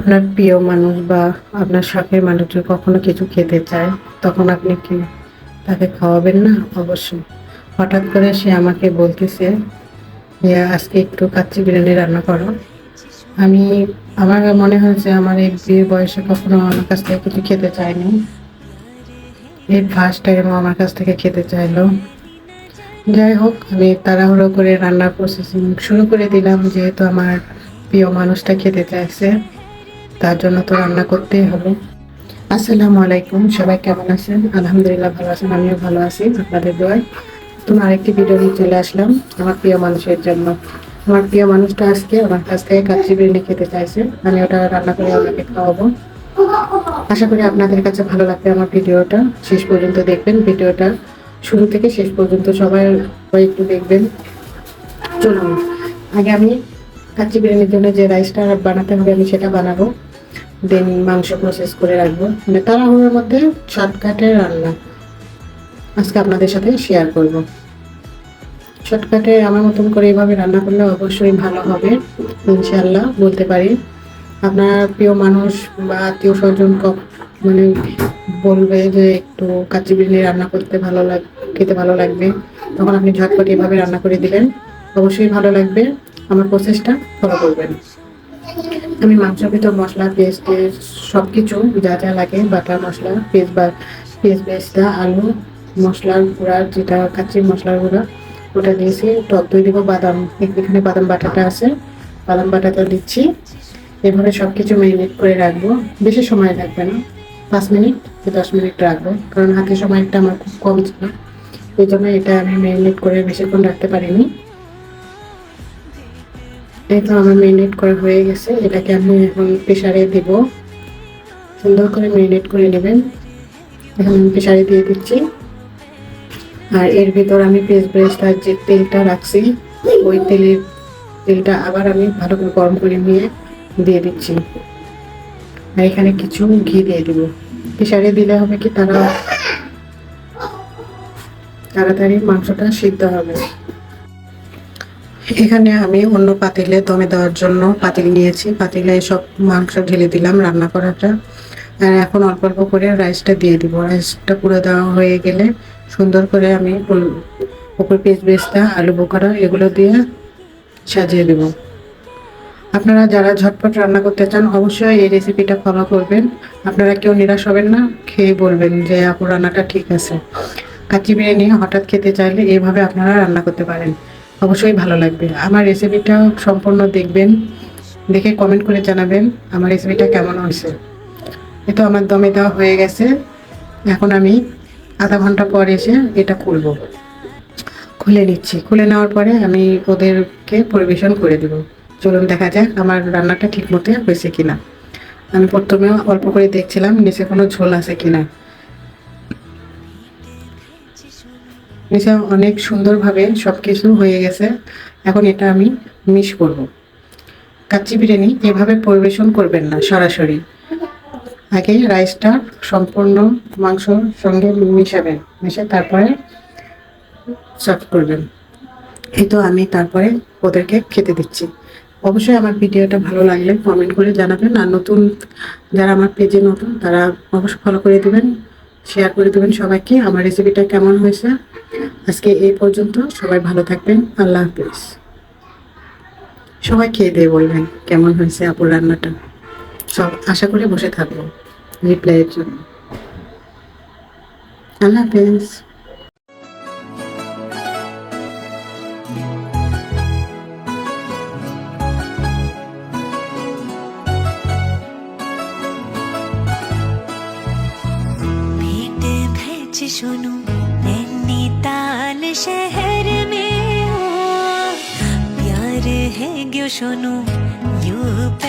আপনার প্রিয় মানুষ বা আপনার শখের মানুষ যদি কখনো কিছু খেতে চায়, তখন আপনি কি তাকে খাওয়াবেন না? অবশ্যই। হঠাৎ করে সে আমাকে বলতেছে যে আজকে একটু কাচ্চি বিরিয়ানি রান্না করো। আমি, আমার মনে হয়েছে আমার এই বিয়ে বয়সে কখনো আমার কাছ থেকে কিছু খেতে চায়নি। এই ফার্স্ট টাইম আমার কাছ থেকে খেতে চাইলো। যাই হোক, আমি তাড়াহুড়ো করে রান্নার প্রসেসিং শুরু করে দিলাম, যেহেতু আমার প্রিয় মানুষটা খেতে চাইছে। তার জন্য তো রান্না করতেই হবে। আসসালামু আলাইকুম, সবাই কেমন আছেন? আলহামদুলিল্লাহ ভালো আছেন, আমিও ভালো আছি, আপনাদের দোয়ায়। তুমি আরেকটি ভিডিও নিয়ে চলে আসলাম, আমার প্রিয় মানুষের জন্য। আমার প্রিয় মানুষটা আজকে, আমার কাছ থেকে কাচ্চি বিরিয়ানি খেতে চাইছে, আমি ওটা রান্না করে আপনাকে খাওয়াবো। আশা করি আপনাদের কাছে ভালো লাগবে আমার ভিডিওটা। শেষ পর্যন্ত দেখবেন, ভিডিওটা শুরু থেকে শেষ পর্যন্ত সবাই একটু দেখবেন। চলুন, আগে আমি কাচ্চি বিরিয়ানির জন্য যে রাইসটা বানাতে হবে, আমি সেটা বানাবো। দেন মাংস প্রসেস করে রাখব। মানে তাড়াহুড়োর মধ্যে শর্টকাটে রান্না। আজকে আপনাদের সাথে শেয়ার করব। শর্টকাটে আমার মতন করে এভাবে রান্না করলে অবশ্যই ভালো হবে ইনশাল্লাহ বলতে পারি। আপনার প্রিয় মানুষ বা আত্মীয় স্বজন মানে বলবে যে একটু কাচ্চি বিরিয়ানি রান্না করতে ভালো লাগ, খেতে ভালো লাগবে। তখন আপনি ঝটপট এভাবে রান্না করে দিবেন। অবশ্যই ভালো লাগবে। আমার প্রসেসটা ফলো করবেন। আমি মাংসের ভিতর মশলা, পেস্ট সব কিছু যা যা লাগে, বাটার মশলা পেস্ট বা পেস্ট পেস্টটা আলু, মশলার গুঁড়া, যেটা কাচ্চি মশলার গুঁড়া, ওটা দিয়েছি, টক দই দিব, বাদাম এখানে বাদাম বাটাটা আছে, বাদাম বাটাটা দিচ্ছি, এভাবে সব কিছু ম্যারিনেট করে রাখব, বেশি সময় লাগবে না, পাঁচ মিনিট কি দশ মিনিট রাখব, কারণ হাতে সময়টা আমার খুব কম ছিল, এই জন্য এটা আমি ম্যারিনেট করে বেশিক্ষণ রাখতে পারিনি। তো আমার মেরিনেট করা হয়ে গেছে, এটাকে আমি এখন প্রেশারে দিব। সুন্দর করে মেরিনেট করে নেবেন। এখন আমি প্রেশারে দিয়ে দিচ্ছি। আর এর ভিতর আমি পেস্ট ব্রেস্টার যে তেলটা রাখছি, ওই তেলের তেলটা আবার আমি ভালো করে গরম করে নিয়ে দিয়ে দিচ্ছি। আর এখানে কিছু ঘি দিয়ে দিব। প্রেশারে দিলে হবে কি তারা তাড়াতাড়ি মাংসটা সিদ্ধ হবে। এখানে আমি অন্য পাতিলে দমে দেওয়ার জন্য পাতিল নিয়েছি। পাতিলে সব মাংস ঢেলে দিলাম রান্না করাটা। আর এখন অল্প অল্প করে রাইসটা দিয়ে দিব। রাইসটা পুরো দেওয়া হয়ে গেলে সুন্দর করে আমি উপর পিস বেস্তা আলু বোকারা এগুলো দিয়ে সাজিয়ে দেব। আপনারা যারা ঝটপট রান্না করতে চান অবশ্যই এই রেসিপিটা ফলো করবেন। আপনারা কেউ নিরাশ হবেন না, খেয়ে বলবেন যে, আপু, রান্নাটা ঠিক আছে। কাচ্চি বিরিয়ানি হঠাৎ খেতে চাইলে এইভাবে আপনারা রান্না করতে পারেন। অবশ্যই ভালো লাগবে। আমার রেসিপিটা সম্পূর্ণ দেখবেন, দেখে কমেন্ট করে জানাবেন আমার রেসিপিটা কেমন হয়েছে। এ তো আমার দমে দেওয়া হয়ে গেছে। এখন আমি আধা ঘণ্টা পর এসে এটা খুলব। খুলে নিচ্ছি। খুলে নেওয়ার পরে আমি ওদেরকে পরিবেশন করে দেব। চলুন দেখা যাক আমার রান্নাটা ঠিক মতো হয়েছে কিনা। আমি প্রথমে অল্প করে দেখছিলাম, নিচে কোনো ঝোল আছে কিনা। নিচে অনেক সুন্দরভাবে সব কিছু হয়ে গেছে। এখন এটা আমি মিশ করব। কাচ্চি বিরিয়ানি এভাবে পরিবেশন করবেন না, সরাসরি। আগে রাইসটা সম্পূর্ণ মাংসর সঙ্গে মিশাবেন মিশে তারপরে সার্ভ করবেন। এই তো আমি তারপরে ওদেরকে খেতে দিচ্ছি। অবশ্যই আমার ভিডিওটা ভালো লাগলে কমেন্ট করে জানাবেন। আর নতুন যারা আমার পেজে নতুন, তারা অবশ্যই ফলো করে দিবেন। শেয়ার করে দেবেন সবাইকে। আমার রেসিপিটা কেমন হয়েছে? আজকে এই পর্যন্ত। সবাই ভালো থাকবেন। আল্লাহ হাফিজ। সবাই খেয়ে দিয়ে বলবেন কেমন হয়েছে আপুর রান্নাটা। সব আশা করে বসে থাকব রিপ্লাইয়ের জন্য। আল্লাহ হাফিজ। सुनो नैनीताल शहर में हो प्यार है क्यों सुनो यू पहली नजर